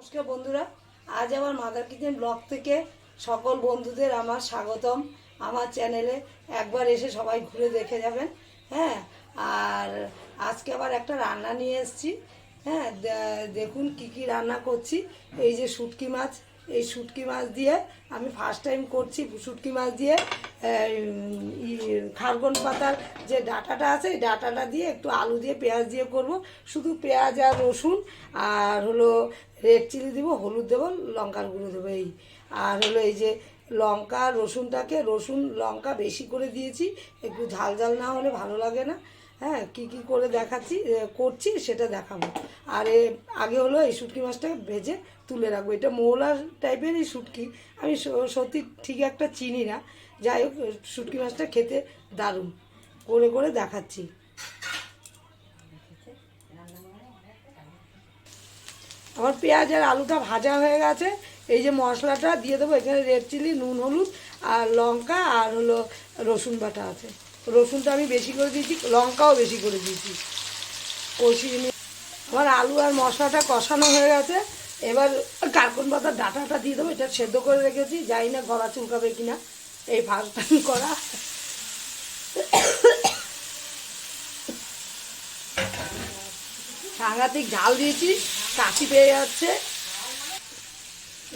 নমস্কার বন্ধুরা, আজ আমার মাদার কিচেন ব্লগ থেকে সকল বন্ধুদের আমার স্বাগতম। আমার চ্যানেলে একবার এসে সবাই ঘুরে দেখে যাবেন হ্যাঁ? আর আজকে আবার একটা রান্না নিয়ে এসেছি হ্যাঁ? দেখুন কি কি রান্না করছি। এই যে শুটকি মাছ, এই শুটকি মাছ দিয়ে আমি ফার্স্ট টাইম করছি শুটকি মাছ দিয়ে। খারগন পাতার যে ডাটাটা আছে, এই ডাটাটা দিয়ে একটু আলু দিয়ে, পেঁয়াজ দিয়ে করব। শুধু পেঁয়াজ আর রসুন, আর হলো রেড চিলি দেবো, হলুদ দেবো, লঙ্কার গুঁড়ো দেবো এই। আর হলো এই যে লঙ্কা, রসুনটাকে, রসুন, লঙ্কা বেশি করে দিয়েছি। একটু ঝাল ঝাল না হলে ভালো লাগে না। হ্যাঁ কি কি করে দেখাচ্ছি করছি, সেটা দেখাবো। আর আগে হলো এই শুটকি মাছটাকে ভেজে তুলে রাখব। এটা মৌলা টাইপের এই শুটকি। আমি সত্যি ঠিক একটা চিনি না। যাই হোক, শুটকি মাছটা খেতে দারুণ। করে করে দেখাচ্ছি। আমার পেঁয়াজ আর আলুটা ভাজা হয়ে গেছে। এই যে মশলাটা দিয়ে দেবো, এখানে রেড চিলি নুন, হলুদ আর লঙ্কা আর হলো রসুন বাটা আছে। রসুনটা আমি বেশি করে দিয়েছি, লঙ্কাও বেশি করে দিয়েছি। কষিয়ে আমার আলু আর মশলাটা কষানো হয়ে গেছে। এবার কার্কন পাতার ডাটাটা দিয়ে দেবো, এটা সেদ্ধ করে রেখেছি। জানি না গলা চুলকাবে কিনা, এই ফার্স্ট টাইম করা। সাংঘাতিক ঝাল দিয়েছি, কাশি পেয়ে যাচ্ছে।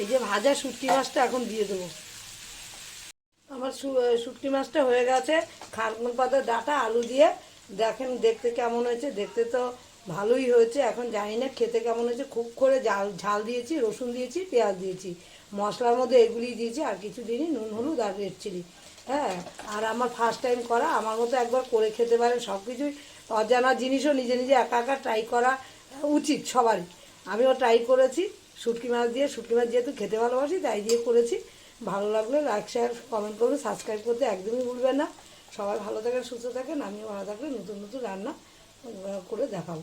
এই যে ভাজা শুটকি মাছটা এখন দিয়ে দেবো। আমার শুটকি মাছটা হয়ে গেছে। খারকুন পাতার ডাটা, আলু দিয়ে দেখেন দেখতে কেমন হয়েছে। দেখতে তো ভালোই হয়েছে। এখন জানি না খেতে কেমন হয়েছে। খুব করে ঝাল ঝাল দিয়েছি, রসুন দিয়েছি, পেঁয়াজ দিয়েছি। মশলার মধ্যে এগুলি দিয়েছি আর কিছু দিনই নুন, হলুদ আর রেড চিলি হ্যাঁ আর আমার ফার্স্ট টাইম করা। আমার মতো একবার করে খেতে পারেন সব কিছুই অজানা জিনিসও নিজে নিজে একা একা ট্রাই করা উচিত সবারই। আমিও ট্রাই করেছি। শুটকি মাছ দিয়ে, শুটকি মাছ যেহেতু খেতে ভালোবাসি, তাই দিয়ে করেছি। ভালো লাগলে লাইক শেয়ার কমেন্ট করবেন সাবস্ক্রাইব করতে একদমই ভুলবেন না। সবাই ভালো থাকেন, সুস্থ থাকেন, আমিও ভালো থাকলে নতুন নতুন রান্না করে দেখাবো।